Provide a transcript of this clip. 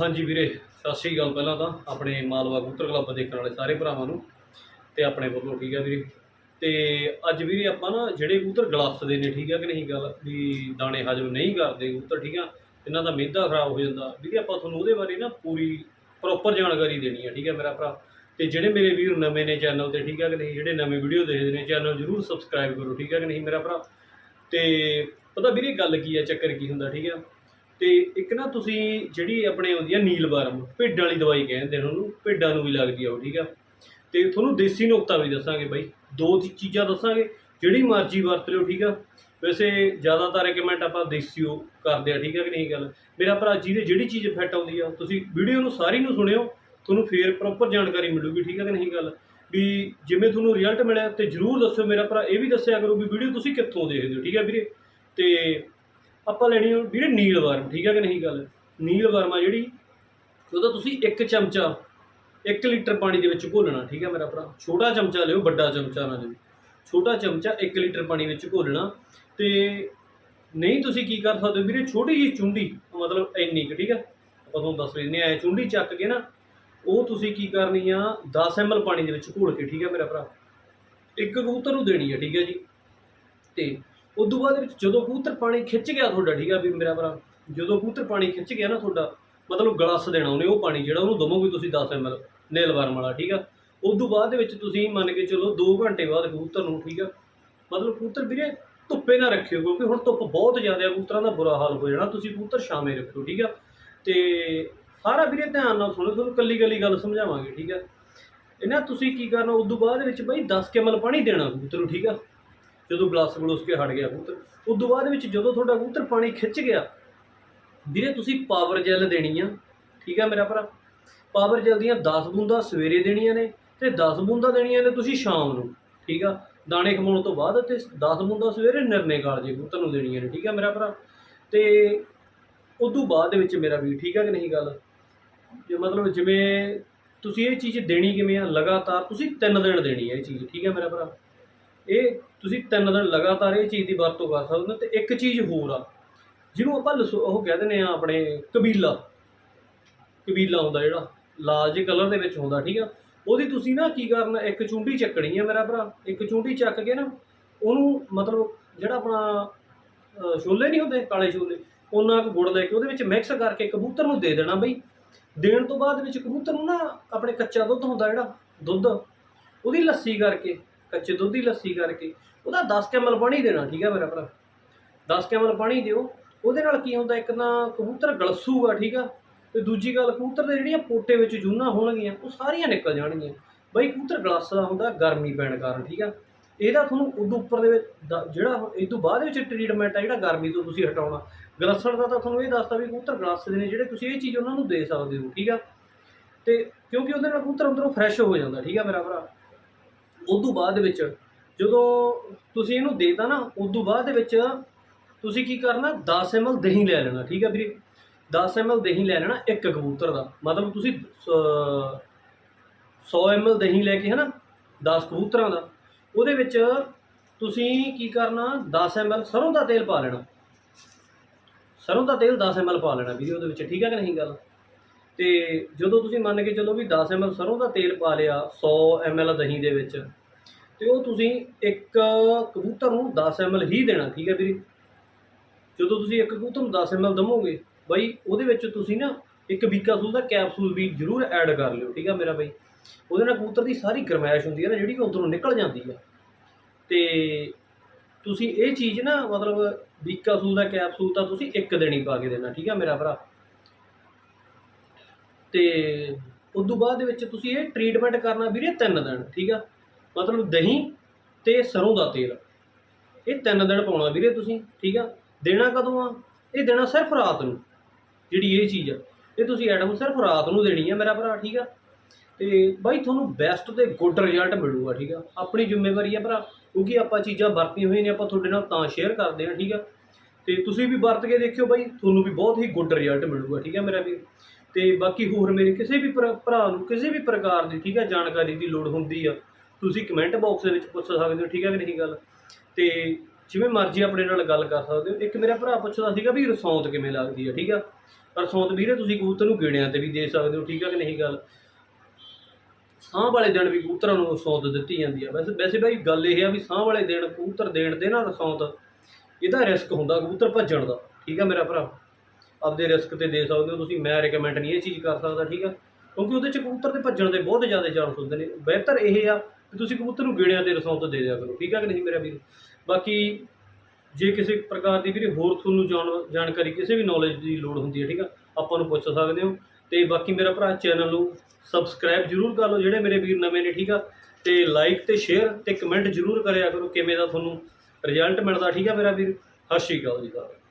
ਹਾਂਜੀ ਵੀਰੇ, ਸਤਿ ਸ਼੍ਰੀ ਅਕਾਲ ਪਹਿਲਾਂ ਤਾਂ ਆਪਣੇ ਮਾਲਵਾ ਕਬੂਤਰ ਕਲੱਬ ਦੇਖਣ ਵਾਲੇ ਸਾਰੇ ਭਰਾਵਾਂ ਨੂੰ ਤੇ ਆਪਣੇ ਵੱਲੋਂ, ਠੀਕ ਆ ਵੀਰੇ। ਤੇ ਅੱਜ ਵੀਰੇ ਆਪਾਂ ਨਾ ਜਿਹੜੇ ਕਬੂਤਰ ਗਲਾਸਦੇ ਨੇ, ਠੀਕ ਆ ਕਿ ਨਹੀਂ ਗੱਲ? ਵੀ ਦਾਣੇ ਹਜਮ ਨਹੀਂ ਕਰਦੇ ਕਬੂਤਰ, ਠੀਕ ਆ? ਇਹਨਾਂ ਦਾ ਮਿਹਦਾ ਖਰਾਬ ਹੋ ਜਾਂਦਾ। ਵੀਰੇ ਆਪਾਂ ਤੁਹਾਨੂੰ ਉਹਦੇ ਬਾਰੇ ਨਾ ਪੂਰੀ ਪ੍ਰੋਪਰ ਜਾਣਕਾਰੀ ਦੇਣੀ ਆ, ਠੀਕ ਆ ਮੇਰਾ ਭਰਾ। ਤੇ ਜਿਹੜੇ ਮੇਰੇ ਵੀਰ ਨਵੇਂ ਨੇ ਚੈਨਲ ਤੇ, ਠੀਕ ਆ ਕਿ ਨਹੀਂ? ਜਿਹੜੇ ਨਵੇਂ ਵੀਡੀਓ ਦੇਖਦੇ ਨੇ, ਚੈਨਲ ਜਰੂਰ ਸਬਸਕ੍ਰਾਈਬ ਕਰੋ, ਠੀਕ ਆ ਕਿ ਨਹੀਂ ਮੇਰਾ ਭਰਾ? ਤੇ ਪਤਾ ਵੀਰੇ ਗੱਲ ਕੀ ਆ ਚੱਕਰ ਕੀ ਹੁੰਦਾ, ਠੀਕ ਆ ਤੇ ਇੱਕ ਨਾ ਤੁਸੀਂ ਜਿਹੜੀ ਆਪਣੇ ਆਉਂਦੀ ਆ ਨੀਲ ਵਰਮ ਭੇਡਾਂ ਵਾਲੀ ਦਵਾਈ ਕਹਿੰਦੇ ਨੇ ਉਹਨੂੰ, ਭੇਡਾਂ ਨੂੰ ਵੀ ਲੱਗਦੀ ਆ ਉਹ, ਠੀਕ ਆ। ਤੇ ਤੁਹਾਨੂੰ ਦੇਸੀ ਨੁਕਤਾ ਵੀ ਦੱਸਾਂਗੇ ਬਾਈ, ਦੋ ਚੀ- ਚੀਜ਼ਾਂ ਦੱਸਾਂਗੇ, ਜਿਹੜੀ ਮਰਜ਼ੀ ਵਰਤ ਲਿਓ, ਠੀਕ ਆ। ਵੈਸੇ ਜ਼ਿਆਦਾਤਰ ਰეკਮੈਂਡ ਆਪਾਂ ਦੇਸੀ ਉਹ ਕਰਦੇ ਆ, ਠੀਕ ਆ ਕਿ ਨਹੀਂ ਗੱਲ। ਮੇਰਾ ਭਰਾ ਜਿਹਦੇ ਜਿਹੜੀ ਚੀਜ਼ ਫਿੱਟ ਆਉਂਦੀ ਆ, ਤੁਸੀਂ ਵੀਡੀਓ ਨੂੰ ਸਾਰੀ ਨੂੰ ਸੁਣਿਓ, ਤੁਹਾਨੂੰ ਫੇਰ ਪ੍ਰੋਪਰ ਜਾਣਕਾਰੀ ਮਿਲੂਗੀ, ਠੀਕ ਆ ਕਿ ਨਹੀਂ ਗੱਲ। ਵੀ ਜਿਵੇਂ ਤੁਹਾਨੂੰ ਰਿਜ਼ਲਟ ਮਿਲਿਆ, ਤੇ ਜਰੂਰ ਦੱਸਿਓ, ਮੇਰਾ ਭਰਾ ਇਹ ਵੀ ਦੱਸਿਆ ਕਰੋ ਵੀ ਵੀਡੀਓ ਤੁਸੀਂ ਕਿੱਥੋਂ ਦੇਖਦੇ ਹੋ, ਠੀਕ ਆ ਵੀਰੇ। ਤੇ ਆਪਾਂ ਲੈਣੀ ਆ ਵੀਰੇ ਨੀਲ ਵਰਮ, ਠੀਕ ਹੈ ਕਿ ਨਹੀਂ ਗੱਲ? ਨੀਲ ਵਰਮ ਆ ਜਿਹੜੀ ਉਹਦਾ ਤੁਸੀਂ ਇੱਕ ਚਮਚਾ 1 ਲੀਟਰ ਪਾਣੀ ਦੇ ਵਿੱਚ ਘੋਲਣਾ, ਠੀਕ ਆ ਮੇਰਾ ਭਰਾ? ਛੋਟਾ ਚਮਚਾ ਲਿਓ, ਵੱਡਾ ਚਮਚਾ ਨਾ ਲਿਓ। ਛੋਟਾ ਚਮਚਾ 1 ਲੀਟਰ ਪਾਣੀ ਵਿੱਚ ਘੋਲਣਾ ਤੇ ਨਹੀਂ ਤੁਸੀਂ ਕੀ ਕਰ ਸਕਦੇ ਹੋ ਵੀਰੇ, ਛੋਟੀ ਜਿਹੀ ਚੁੰਡੀ, ਮਤਲਬ ਇੰਨੀ ਕੁ, ਠੀਕ ਹੈ ਆਪਾਂ ਤੁਹਾਨੂੰ ਦੱਸ ਰਹੇ ਨੇ ਐ ਚੁੰਡੀ ਚੱਕ ਕੇ ਨਾ, ਉਹ ਤੁਸੀਂ ਕੀ ਕਰਨੀ ਆ 10 ml ਪਾਣੀ ਦੇ ਵਿੱਚ ਘੋਲ ਕੇ, ਠੀਕ ਹੈ ਮੇਰਾ ਭਰਾ? ਇੱਕ ਕਬੂਤਰ ਨੂੰ ਦੇਣੀ ਆ, ਠੀਕ ਹੈ ਜੀ। ਤੇ ਉਸ ਤੋਂ ਬਾਅਦ ਵਿੱਚ ਜਦੋਂ ਕਬੂਤਰ ਪਾਣੀ ਖਿੱਚ ਗਿਆ ਤੁਹਾਡਾ, ਠੀਕ ਆ ਵੀ ਮੇਰਾ ਭਰਾ, ਜਦੋਂ ਕਬੂਤਰ ਪਾਣੀ ਖਿੱਚ ਗਿਆ ਨਾ ਤੁਹਾਡਾ, ਮਤਲਬ ਗਲਾਸ ਦੇਣਾ ਉਹਨੇ ਉਹ ਪਾਣੀ ਜਿਹੜਾ ਉਹਨੂੰ ਦਵੋਗੇ ਤੁਸੀਂ 10 ml ਨੇਲ ਵਰਮ ਵਾਲਾ, ਠੀਕ ਆ? ਉਸ ਤੋਂ ਬਾਅਦ ਵਿੱਚ ਤੁਸੀਂ ਮੰਨ ਕੇ ਚਲੋ 2 ਘੰਟੇ ਬਾਅਦ ਕਬੂਤਰ ਨੂੰ, ਠੀਕ ਆ, ਮਤਲਬ ਕਬੂਤਰ ਵੀਰੇ ਧੁੱਪੇ ਨਾ ਰੱਖਿਓ, ਕਿਉਂਕਿ ਹੁਣ ਧੁੱਪ ਬਹੁਤ ਜ਼ਿਆਦਾ ਹੈ ਕਬੂਤਰਾਂ ਦਾ ਬੁਰਾ ਹਾਲ ਹੋ ਜਾਣਾ, ਤੁਸੀਂ ਕਬੂਤਰ ਛਾਵੇਂ ਰੱਖਿਓ, ਠੀਕ ਆ? ਤੇ ਸਾਰਾ ਵੀਰੇ ਧਿਆਨ ਨਾਲ ਸੁਣੋ, ਤੁਹਾਨੂੰ ਕੱਲੀ ਕੱਲੀ ਗੱਲ ਸਮਝਾਵਾਂਗੇ, ਠੀਕ ਆ? ਇਹਨਾਂ ਤੁਸੀਂ ਕੀ ਕਰਨਾ, ਉਦੋਂ ਬਾਅਦ ਵਿੱਚ ਬਾਈ 10 ਕਮਲ ਪਾਣੀ ਦੇਣਾ ਕਬੂਤਰ ਨੂੰ, ਠੀਕ ਆ? ਜਦੋਂ ਗਲਾਸ ਗਲੋਸ ਕੇ ਹਟ ਗਿਆ ਕਬੂਤਰ ਉਸ ਤੋਂ ਬਾਅਦ ਵਿੱਚ ਜਦੋਂ ਤੁਹਾਡਾ ਕਬੂਤਰ ਪਾਣੀ ਖਿੱਚ ਗਿਆ, ਵੀਰੇ ਤੁਸੀਂ ਪਾਵਰ ਜੈਲ ਦੇਣੀ ਆ, ਠੀਕ ਆ ਮੇਰਾ ਭਰਾ? ਪਾਵਰ ਜੈਲ ਦੀਆਂ 10 ਬੂੰਦਾਂ ਸਵੇਰੇ ਦੇਣੀਆਂ ਨੇ ਤੇ 10 ਬੂੰਦਾਂ ਦੇਣੀਆਂ ਨੇ ਤੁਸੀਂ ਸ਼ਾਮ ਨੂੰ, ਠੀਕ ਆ? ਦਾਣੇ ਖਮਾਉਣ ਤੋਂ ਬਾਅਦ ਤੇ 10 ਬੂੰਦਾਂ ਸਵੇਰੇ ਨਿਰਨੇ ਕਾਲਜੇ ਕਬੂਤਰ ਨੂੰ ਦੇਣੀਆਂ ਨੇ, ਠੀਕ ਆ ਮੇਰਾ ਭਰਾ? ਤੇ ਉਸ ਤੋਂ ਬਾਅਦ ਦੇ ਵਿੱਚ ਮੇਰਾ ਵੀ ਠੀਕ ਆ ਕਿ ਨਹੀਂ ਗੱਲ? ਜੇ ਮਤਲਬ ਜਿਵੇਂ ਤੁਸੀਂ ਇਹ ਚੀਜ਼ ਦੇਣੀ ਕਿਵੇਂ ਆ? ਲਗਾਤਾਰ ਤੁਸੀਂ 3 ਦਿਨ ਦੇਣੀ ਹੈ ਇਹ ਚੀਜ਼, ਠੀਕ ਹੈ ਮੇਰਾ ਭਰਾ? ਇਹ ਤੁਸੀਂ ਤਿੰਨ ਦਿਨ ਲਗਾਤਾਰ ਇਹ ਚੀਜ਼ ਦੀ ਵਰਤੋਂ ਕਰ ਸਕਦੇ ਹੋ ਤੇ ਇੱਕ ਚੀਜ਼ ਹੋਰ ਆ, ਜਿਹਨੂੰ ਆਪਾਂ ਲਸੋ- ਉਹ ਕਹਿ ਦਿੰਦੇ ਆ ਆਪਣੇ ਕਬੀਲਾ। ਕਬੀਲਾ ਹੁੰਦਾ ਜਿਹੜਾ, ਲਾਲ ਜਿਹੇ ਕਲਰ ਦੇ ਵਿੱਚ ਹੁੰਦਾ, ਠੀਕ ਆ? ਉਹਦੀ ਤੁਸੀਂ ਨਾ ਕੀ ਕਰਨਾ, ਇੱਕ ਚੁੰਡੀ ਚੱਕਣੀ ਆ ਮੇਰਾ ਭਰਾ, ਇੱਕ ਚੁੰਡੀ ਚੱਕ ਕੇ ਨਾ, ਉਹਨੂੰ ਮਤਲਬ ਜਿਹੜਾ ਆਪਣਾ ਛੋਲੇ ਨਹੀਂ ਹੁੰਦੇ, ਕਾਲੇ ਛੋਲੇ, ਉਹਨਾਂ ਕੁ ਗੁੜ ਲੈ ਕੇ ਉਹਦੇ ਵਿੱਚ ਮਿਕਸ ਕਰਕੇ ਕਬੂਤਰ ਨੂੰ ਦੇ ਦੇਣਾ ਬਈ। ਦੇਣ ਤੋਂ ਬਾਅਦ ਵਿੱਚ ਕਬੂਤਰ ਨੂੰ ਨਾ ਆਪਣੇ ਕੱਚਾ ਦੁੱਧ ਹੁੰਦਾ ਜਿਹੜਾ, ਦੁੱਧ, ਉਹਦੀ ਲੱਸੀ ਕਰਕੇ ਕੱਚੇ ਦੁੱਧ ਦੀ ਲੱਸੀ ਕਰਕੇ, ਉਹਦਾ 10 ਕੈਮਲ ਪਾਣੀ ਦੇਣਾ, ਠੀਕ ਆ ਮੇਰਾ ਭਰਾ? 10 ਕੈਮਲ ਪਾਣੀ ਦਿਓ। ਉਹਦੇ ਨਾਲ ਕੀ ਹੁੰਦਾ, ਇੱਕ ਤਾਂ ਕਬੂਤਰ ਗਲਸੂਗਾ, ਠੀਕ ਆ? ਤੇ ਦੂਜੀ ਗੱਲ, ਕਬੂਤਰ ਦੇ ਜਿਹੜੀਆਂ ਪੋਟੇ ਵਿੱਚ ਜੂਨਾਂ ਹੋਣਗੀਆਂ, ਉਹ ਸਾਰੀਆਂ ਨਿਕਲ ਜਾਣਗੀਆਂ। ਬਈ ਕਬੂਤਰ ਗਲਾਸਦਾ ਹੁੰਦਾ, ਗਰਮੀ ਪੈਣ ਕਾਰਨ, ਠੀਕ ਆ? ਇਹਦਾ ਤੁਹਾਨੂੰ ਉਦੋਂ ਉੱਪਰ ਦੇ ਵਿੱਚ, ਦ- ਜਿਹੜਾ ਇਹ ਤੋਂ ਬਾਅਦ ਵਿੱਚ ਟ੍ਰੀਟਮੈਂਟ ਆ, ਜਿਹੜਾ ਗਰਮੀ ਤੋਂ ਤੁਸੀਂ ਹਟਾਉਣਾ। ਗਲਾਸਣ ਦਾ ਤਾਂ ਤੁਹਾਨੂੰ ਇਹ ਦੱਸਦਾ ਵੀ ਕਬੂਤਰ ਗਲਾਸਦੇ ਨੇ, ਜਿਹੜੇ ਤੁਸੀਂ ਇਹ ਚੀਜ਼ ਉਹਨਾਂ ਨੂੰ ਦੇ ਸਕਦੇ ਹੋ, ਠੀਕ ਆ? ਤੇ ਕਿਉਂਕਿ ਉਹਦੇ ਨਾਲ ਕਬੂਤਰ ਅੰਦਰੋਂ ਫਰੈਸ਼ ਹੋ ਜਾਂਦਾ, ਠੀਕ ਆ ਮੇਰਾ ਭਰਾ? ਉਸ ਤੋਂ ਬਾਅਦ ਵਿੱਚ ਜਦੋਂ ਤੁਸੀਂ ਇਹਨੂੰ ਦੇਤਾ ਨਾ ਉਸ ਤੋਂ ਬਾਅਦ ਦੇ ਵਿੱਚ ਤੁਸੀਂ ਕੀ ਕਰਨਾ 10 ml ਦਹੀਂ ਲੈ ਲੈਣਾ ਠੀਕ ਆ ਵੀਰੇ? 10 ml ਦਹੀਂ ਲੈ ਲੈਣਾ ਇੱਕ ਕਬੂਤਰ ਦਾ। ਮਤਲਬ ਤੁਸੀਂ ਅਹ, 100 ml ਦਹੀਂ ਲੈ ਕੇ ਹਨਾ 10 ਕਬੂਤਰਾਂ ਦਾ। ਉਹਦੇ ਵਿੱਚ ਤੁਸੀਂ ਕੀ ਕਰਨਾ 10 ml ਸਰੋਂ ਦਾ ਤੇਲ ਪਾ ਲੈਣਾ। ਸਰੋਂ ਦਾ ਤੇਲ 10 ml ਪਾ ਲੈਣਾ ਵੀਰੇ ਉਹਦੇ ਵਿੱਚ ਠੀਕ ਹੈ ਕਿ ਨਹੀਂ ਗੱਲ? ਤੇ ਜਦੋਂ ਤੁਸੀਂ ਮੰਨ ਕੇ ਚੱਲੋ ਵੀ 10 ml ਸਰੋਂ ਦਾ ਤੇਲ ਪਾ ਲਿਆ 100 ml ਦਹੀਂ ਦੇ ਵਿੱਚ, ਤੇ ਉਹ ਤੁਸੀਂ ਇੱਕ ਕਬੂਤਰ ਨੂੰ 10 ml ਹੀ ਦੇਣਾ, ਠੀਕ ਹੈ ਵੀਰੇ? ਜਦੋਂ ਤੁਸੀਂ ਇੱਕ ਕਬੂਤਰ ਨੂੰ 10 ml ਦਵੋਗੇ, ਬਾਈ ਉਹਦੇ ਵਿੱਚ ਤੁਸੀਂ ਨਾ ਇੱਕ ਬੀਕਾਸੂਲ ਦਾ ਕੈਪਸੂਲ ਵੀ ਜ਼ਰੂਰ ਐਡ ਕਰ ਲਿਓ, ਠੀਕ ਆ ਮੇਰਾ ਬਾਈ? ਉਹਦੇ ਨਾਲ ਕਬੂਤਰ ਦੀ ਸਾਰੀ ਗਰਮੈਸ਼ ਹੁੰਦੀ ਹੈ ਨਾ, ਜਿਹੜੀ ਉਹ ਅੰਦਰੋਂ ਨਿਕਲ ਜਾਂਦੀ ਆ ਤੇ ਤੁਸੀਂ ਇਹ ਚੀਜ਼ ਨਾ ਮਤਲਬ ਬੀਕਾਸੂਲ ਦਾ ਕੈਪਸੂਲ ਤਾਂ ਤੁਸੀਂ ਇੱਕ ਦਿਨ ਹੀ ਪਾ ਕੇ ਦੇਣਾ, ਠੀਕ ਆ ਮੇਰਾ ਭਰਾ? ਤੇ ਉਸ ਤੋਂ ਬਾਅਦ ਦੇ ਵਿੱਚ ਤੁਸੀਂ ਇਹ ਟ੍ਰੀਟਮੈਂਟ ਕਰਨਾ ਵੀਰੇ ਤਿੰਨ ਦਿਨ, ਠੀਕ ਆ? ਮਤਲਬ ਦਹੀਂ ਤੇ ਸਰੋਂ ਦਾ ਤੇਲ। ਇਹ ਤਿੰਨ ਦਿਨ ਪਾਉਣਾ ਵੀਰੇ ਤੁਸੀਂ, ਠੀਕ ਆ? ਦੇਣਾ ਕਦੋਂ ਆ? ਇਹ ਦੇਣਾ ਸਿਰਫ ਰਾਤ ਨੂੰ, ਜਿਹੜੀ ਇਹ ਚੀਜ਼ ਆ। ਇਹ ਤੁਸੀਂ ਐਟਮ ਸਿਰਫ ਰਾਤ ਨੂੰ ਦੇਣੀ ਆ ਮੇਰਾ ਭਰਾ, ਠੀਕ ਆ? ਤੇ ਬਾਈ ਤੁਹਾਨੂੰ ਬੈਸਟ ਤੇ ਗੁੱਡ ਰਿਜ਼ਲਟ ਮਿਲੂਗਾ, ਠੀਕ ਆ? ਆਪਣੀ ਜ਼ਿੰਮੇਵਾਰੀ ਆ ਭਰਾ, ਕਿਉਂਕਿ ਆਪਾਂ ਚੀਜ਼ਾਂ ਵਰਤੀਆਂ ਹੋਈਆਂ ਨੇ, ਆਪਾਂ ਤੁਹਾਡੇ ਨਾਲ ਤਾਂ ਸ਼ੇਅਰ ਕਰਦੇ ਆ, ਠੀਕ ਆ? ਤੇ ਤੁਸੀਂ ਵੀ ਵਰਤ ਕੇ ਦੇਖਿਓ ਬਾਈ, ਤੁਹਾਨੂੰ ਵੀ ਬਹੁਤ ਹੀ ਗੁੱਡ ਰਿਜ਼ਲਟ ਮਿਲੂਗਾ, ਠੀਕ ਆ ਮੇਰਾ ਵੀਰ? ਤੇ ਬਾਕੀ ਹੋਰ ਮੇਰੇ ਕਿਸੇ ਵੀ ਭਰਾ ਭਰਾ ਨੂੰ, ਕਿਸੇ ਵੀ ਪ੍ਰਕਾਰ ਦੀ ਠੀਕ ਆ, ਜਾਣਕਾਰੀ ਦੀ ਲੋੜ ਹੁੰਦੀ ਆ, ਤੁਸੀਂ ਕਮੈਂਟ ਬਾਕਸ ਦੇ ਵਿੱਚ ਪੁੱਛ ਸਕਦੇ ਹੋ, ਠੀਕ ਆ ਕਿ ਨਹੀਂ ਗੱਲ? ਤੇ ਜਿਵੇਂ ਮਰਜ਼ੀ ਆਪਣੇ ਨਾਲ ਗੱਲ ਕਰ ਸਕਦੇ ਹੋ। ਇੱਕ ਮੇਰਾ ਭਰਾ ਪੁੱਛਦਾ ਸੀਗਾ ਵੀ ਰਸੌਂਤ ਕਿਵੇਂ ਲੱਗਦੀ ਆ, ਠੀਕ ਆ? ਰਸੌਂਤ ਵੀਰੇ, ਤੁਸੀਂ ਕਬੂਤਰ ਨੂੰ ਗੇੜਿਆਂ ਤੇ ਵੀ ਦੇ ਸਕਦੇ ਹੋ, ਠੀਕ ਆ ਕਿ ਨਹੀਂ ਗੱਲ? ਸਾਹ ਵਾਲੇ ਦਿਨ ਵੀ ਕਬੂਤਰਾਂ ਨੂੰ ਰਸੌਂਤ ਦਿੱਤੀ ਜਾਂਦੀ ਆ। ਵੈਸੇ ਵੈਸੇ ਭਾਈ ਗੱਲ ਇਹ ਆ ਵੀ ਸਾਹ ਵਾਲੇ ਦਿਨ ਕਬੂਤਰ ਦੇਣ ਦੇ ਨਾ ਰਸੌਂਤ, ਇਹਦਾ ਰਿਸਕ ਹੁੰਦਾ ਕਬੂਤਰ ਭੱਜਣ ਦਾ, ਠੀਕ ਆ ਮੇਰਾ ਭਰਾ? ਆਪਦੇ ਰਿਸਕ ਤੇ ਦੇ ਸਕਦੇ ਹੋ ਤੁਸੀਂ। ਮੈਂ ਰეკਮੈਂਡ ਨਹੀਂ ਇਹ ਚੀਜ਼ ਕਰ ਸਕਦਾ, ਠੀਕ ਆ? ਕਿਉਂਕਿ ਉਹਦੇ ਚ ਕਬੂਤਰ ਦੇ ਭੱਜਣ ਦੇ ਬਹੁਤ ਜ਼ਿਆਦਾ ਚਾਂਸ ਹੁੰਦੇ ਨੇ। ਬਿਹਤਰ ਇਹ ਆ ਕਿ ਤੁਸੀਂ ਕਬੂਤਰ ਨੂੰ ਗੇੜਿਆਂ ਤੇ ਤੋਂ ਦੇ ਦਿਆ ਕਰੋ। ਠੀਕ ਆ ਕਿ ਨਹੀਂ ਮੇਰਾ ਵੀਰ? ਬਾਕੀ ਜੇ ਕਿਸੇ ਪ੍ਰਕਾਰ ਦੀ ਵੀਰੇ ਹੋਰ ਤੁਹਾਨੂੰ ਜਾਣ, ਜਾਣਕਾਰੀ, ਕਿਸੇ ਵੀ ਨੌਲੇਜ ਦੀ ਲੋੜ ਹੁੰਦੀ ਹੈ, ਠੀਕ ਆ? ਆਪਾਂ ਨੂੰ ਪੁੱਛ ਸਕਦੇ ਹੋ। ਤੇ ਬਾਕੀ ਮੇਰਾ ਭਰਾ ਚੈਨਲ ਨੂੰ ਸਬਸਕ੍ਰਾਈਬ ਜਰੂਰ ਕਰ ਲਓ, ਜਿਹੜੇ ਮੇਰੇ ਵੀਰ ਨਵੇਂ ਨੇ, ਠੀਕ ਆ? ਤੇ ਲਾਈਕ ਤੇ ਸ਼ੇਅਰ ਤੇ ਕਮੈਂਟ ਜਰੂਰ ਕਰਿਆ ਕਰੋ, ਕਿਵੇਂ ਦਾ ਤੁਹਾਨੂੰ ਰਿਜ਼ਲਟ ਮਿਲਦਾ, ਠੀਕ ਆ ਮੇਰਾ ਵੀਰ? ਸਤਿ ਸ਼੍ਰੀ ਅਕਾਲ ਜੀ ਸਾਰਿਆਂ